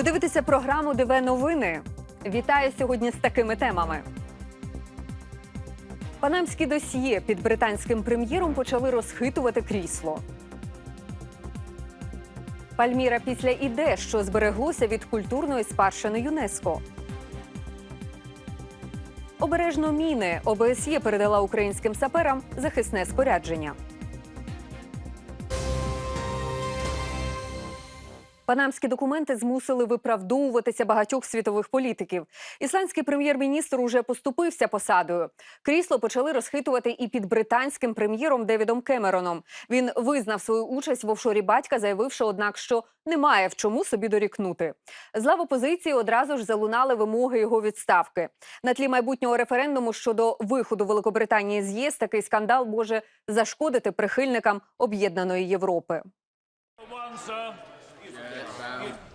Ви дивитеся програму ДВ Новини. Вітаю сьогодні з такими темами. Панамські досьє під британським прем'єром почали розхитувати крісло. Пальміра після іде, що збереглося від культурної спадщини ЮНЕСКО. Обережно міни ОБСЄ передала українським саперам захисне спорядження. Панамські документи змусили виправдовуватися багатьох світових політиків. Ісландський прем'єр-міністр уже поступився посадою. Крісло почали розхитувати і під британським прем'єром Девідом Кемероном. Він визнав свою участь в офшорі батька, заявивши, однак, що немає в чому собі дорікнути. З лав опозиції одразу ж залунали вимоги його відставки. На тлі майбутнього референдуму щодо виходу Великобританії з ЄС такий скандал може зашкодити прихильникам об'єднаної Європи.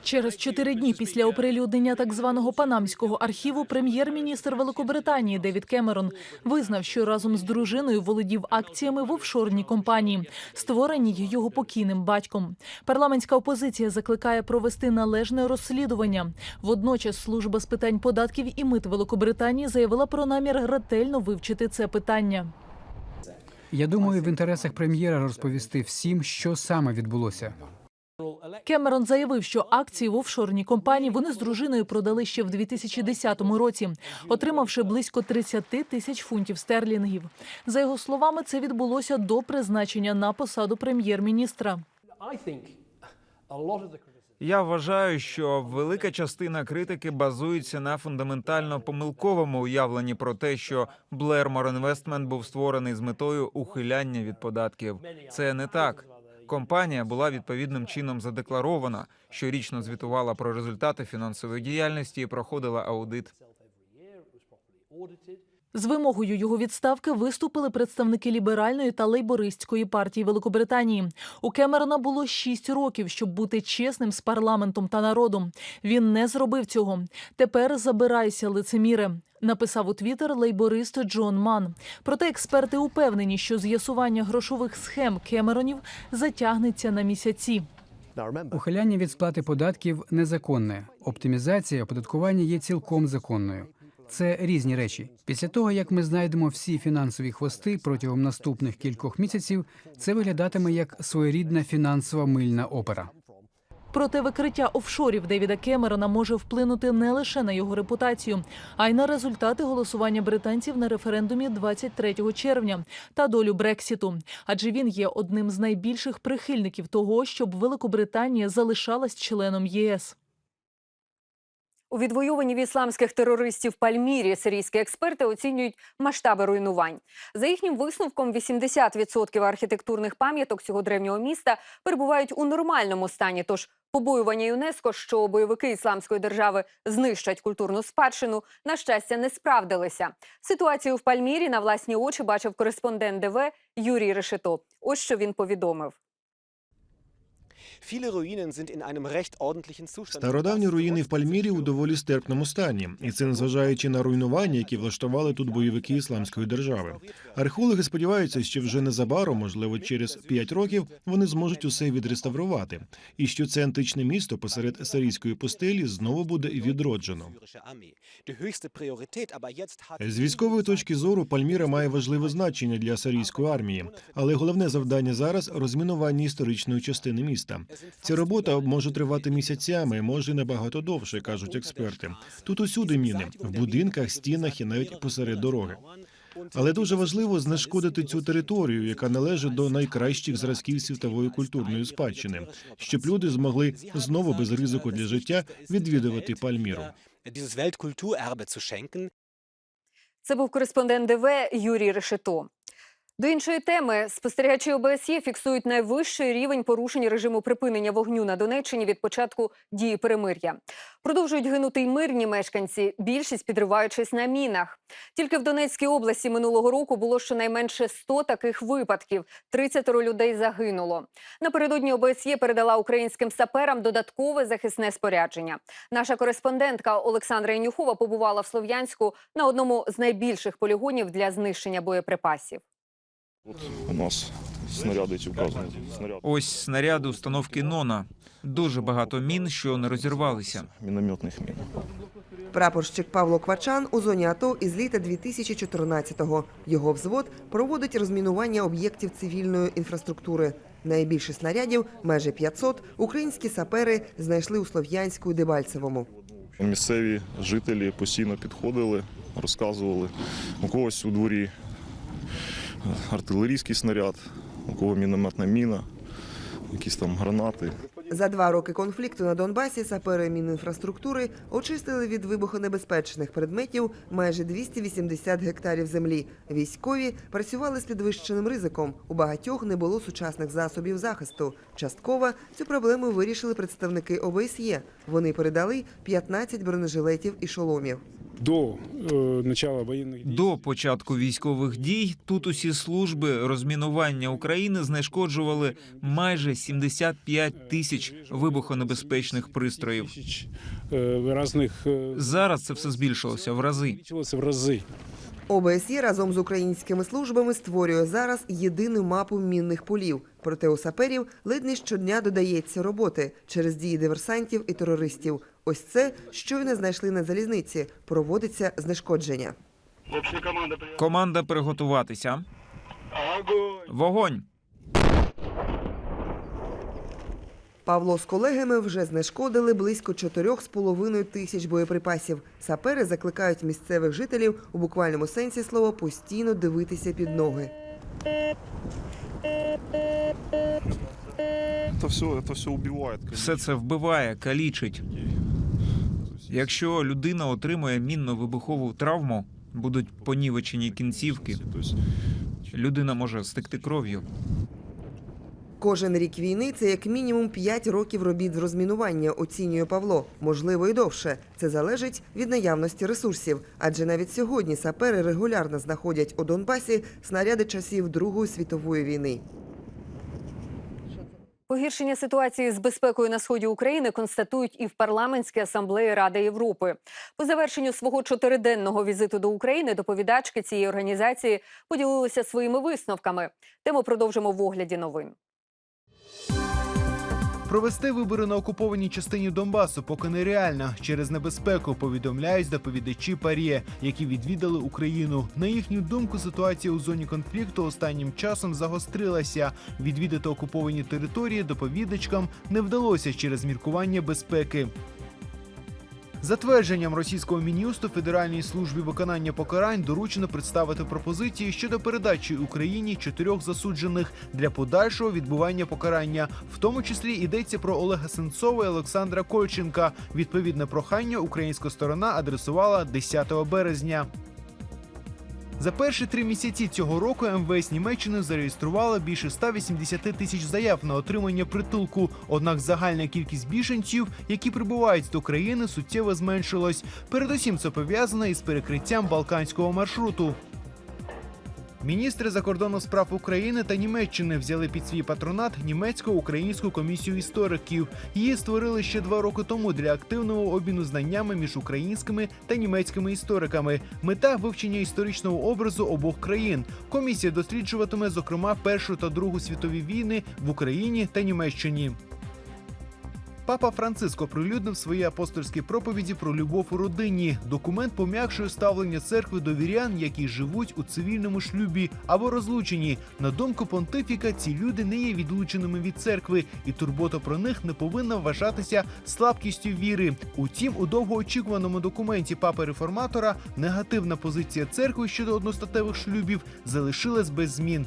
Через чотири дні після оприлюднення так званого панамського архіву прем'єр-міністр Великобританії Девід Кемерон визнав, що разом з дружиною володів акціями в офшорній компанії, створеній його покійним батьком. Парламентська опозиція закликає провести належне розслідування. Водночас служба з питань податків і мит Великобританії заявила про намір ретельно вивчити це питання. Я думаю, в інтересах прем'єра розповісти всім, що саме відбулося. Кемерон заявив, що акції в офшорній компанії вони з дружиною продали ще в 2010 році, отримавши близько 30 тисяч фунтів стерлінгів. За його словами, це відбулося до призначення на посаду прем'єр-міністра. Я вважаю, що велика частина критики базується на фундаментально помилковому уявленні про те, що Blairmore Investment був створений з метою ухиляння від податків. Це не так. Компанія була відповідним чином задекларована, щорічно звітувала про результати фінансової діяльності і проходила аудит. З вимогою його відставки виступили представники ліберальної та лейбористської партії Великобританії. У Кемерона було шість років, щоб бути чесним з парламентом та народом. Він не зробив цього. Тепер забирайся, лицеміре. Написав у Твіттер лейборист Джон Ман. Проте експерти упевнені, що з'ясування грошових схем Кемеронів затягнеться на місяці. Ухиляння від сплати податків незаконне. Оптимізація оподаткування є цілком законною. Це різні речі. Після того, як ми знайдемо всі фінансові хвости протягом наступних кількох місяців, це виглядатиме як своєрідна фінансова мильна опера. Проте викриття офшорів Девіда Кемерона може вплинути не лише на його репутацію, а й на результати голосування британців на референдумі 23 червня та долю Брексіту. Адже він є одним з найбільших прихильників того, щоб Великобританія залишалась членом ЄС. У відвоюванні від ісламських терористів Пальмірі сирійські експерти оцінюють масштаби руйнувань. За їхнім висновком, 80% архітектурних пам'яток цього древнього міста перебувають у нормальному стані. Тож побоювання ЮНЕСКО, що бойовики ісламської держави знищать культурну спадщину, на щастя, не справдилися. Ситуацію в Пальмірі на власні очі бачив кореспондент ДВ Юрій Решето. Ось що він повідомив. Стародавні руїни в Пальмірі у доволі стерпному стані, і це незважаючи на руйнування, які влаштували тут бойовики ісламської держави. Археологи сподіваються, що вже незабаром, можливо, через п'ять років, вони зможуть усе відреставрувати, і що це античне місто посеред сирійської пустелі знову буде відроджено. З військової точки зору Пальміра має важливе значення для сирійської армії, але головне завдання зараз розмінування історичної частини міста. Ця робота може тривати місяцями, може набагато довше, кажуть експерти. Тут усюди міни в будинках, стінах і навіть посеред дороги. Але дуже важливо знешкодити цю територію, яка належить до найкращих зразків світової культурної спадщини, щоб люди змогли знову без ризику для життя відвідувати Пальміру. Це був кореспондент ДВ Юрій Решето. До іншої теми спостерігачі ОБСЄ фіксують найвищий рівень порушень режиму припинення вогню на Донеччині від початку дії перемир'я. Продовжують гинути й мирні мешканці, більшість підриваючись на мінах. Тільки в Донецькій області минулого року було щонайменше 100 таких випадків. 30 людей загинуло. Напередодні ОБСЄ передала українським саперам додаткове захисне спорядження. Наша кореспондентка Олександра Інюхова побувала в Слов'янську на одному з найбільших полігонів для знищення боєприпасів. Тут у нас снаряди ці вказані снаряди. Ось снаряди установки Нона. Дуже багато мін, що не розірвалися. Мінометних мін. Прапорщик Павло Квачан у зоні АТО із літа 2014-го. Його взвод проводить розмінування об'єктів цивільної інфраструктури. Найбільше снарядів, майже 500, українські сапери знайшли у Слов'янську і Дебальцевому. Місцеві жителі постійно підходили, розказували. У когось у дворі артилерійський снаряд, у кого мінометна міна, якісь там гранати. За два роки конфлікту на Донбасі сапери Мінінфраструктури очистили від вибухонебезпечних предметів майже 280 гектарів землі. Військові працювали з підвищеним ризиком. У багатьох не було сучасних засобів захисту. Частково цю проблему вирішили представники ОБСЄ. Вони передали 15 бронежилетів і шоломів. до э, начала военных действий. До початку військових дій тут усі служби розмінування України знешкоджували майже 75 тисяч вибухонебезпечних пристроїв. Тысяч, э, разных э, Зараз це все збільшилося в рази. увеличилось в разы. ОБСЄ разом з українськими службами створює зараз єдину мапу мінних полів. Проте у саперів ледь не щодня додається роботи через дії диверсантів і терористів. Ось це щойно знайшли на залізниці. Проводиться знешкодження. Команда приготуватися. Вогонь! Павло з колегами вже знешкодили близько 4,5 тисяч боєприпасів. Сапери закликають місцевих жителів у буквальному сенсі слова постійно дивитися під ноги. Це все, це все убиває. Все це вбиває, калічить. Якщо людина отримує мінно-вибухову травму, будуть понівечені кінцівки. Людина може стекти кров'ю. Кожен рік війни це як мінімум 5 років робіт з розмінування, оцінює Павло. Можливо, і довше. Це залежить від наявності ресурсів. Адже навіть сьогодні сапери регулярно знаходять у Донбасі снаряди часів Другої світової війни. Погіршення ситуації з безпекою на сході України констатують і в парламентській асамблеї Ради Європи. По завершенню свого чотириденного візиту до України доповідачки цієї організації поділилися своїми висновками. Тему продовжимо в огляді новин. Провести вибори на окупованій частині Донбасу поки нереально через небезпеку. Повідомляють доповідачі Парє, які відвідали Україну. На їхню думку, ситуація у зоні конфлікту останнім часом загострилася. Відвідати окуповані території доповідачкам не вдалося через міркування безпеки. За твердженням російського мін'юсту Федеральній службі виконання покарань доручено представити пропозиції щодо передачі Україні чотирьох засуджених для подальшого відбування покарання. В тому числі йдеться про Олега Сенцова і Олександра Кольченка. Відповідне прохання українська сторона адресувала 10 березня. За перші три місяці цього року МВС Німеччини зареєструвало більше 180 тисяч заяв на отримання притулку. Однак загальна кількість біженців, які прибувають до країни, суттєво зменшилась. Передусім це пов'язано із перекриттям балканського маршруту. Міністри закордонних справ України та Німеччини взяли під свій патронат німецько-українську комісію істориків. Її створили ще два роки тому для активного обміну знаннями між українськими та німецькими істориками. Мета вивчення історичного образу обох країн. Комісія досліджуватиме зокрема Першу та Другу світові війни в Україні та Німеччині. Папа Франциск оприлюднив свої апостольські проповіді про любов у родині. Документ пом'якшує ставлення церкви до вірян, які живуть у цивільному шлюбі або розлучені. На думку понтифіка, ці люди не є відлученими від церкви, і турбота про них не повинна вважатися слабкістю віри. Утім, у довгоочікуваному документі папи реформатора негативна позиція церкви щодо одностатевих шлюбів залишилась без змін.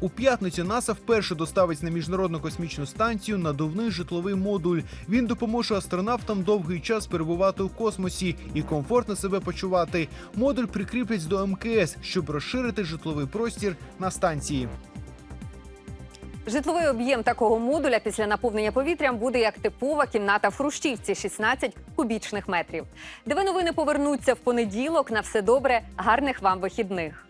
У п'ятницю НАСА вперше доставить на міжнародну космічну станцію надувний житловий модуль. Він допоможе астронавтам довгий час перебувати у космосі і комфортно себе почувати. Модуль прикріплять до МКС, щоб розширити житловий простір на станції. Житловий об'єм такого модуля після наповнення повітрям буде як типова кімната в Хрущівці 16 кубічних метрів. Де новини повернуться в понеділок. На все добре, гарних вам вихідних.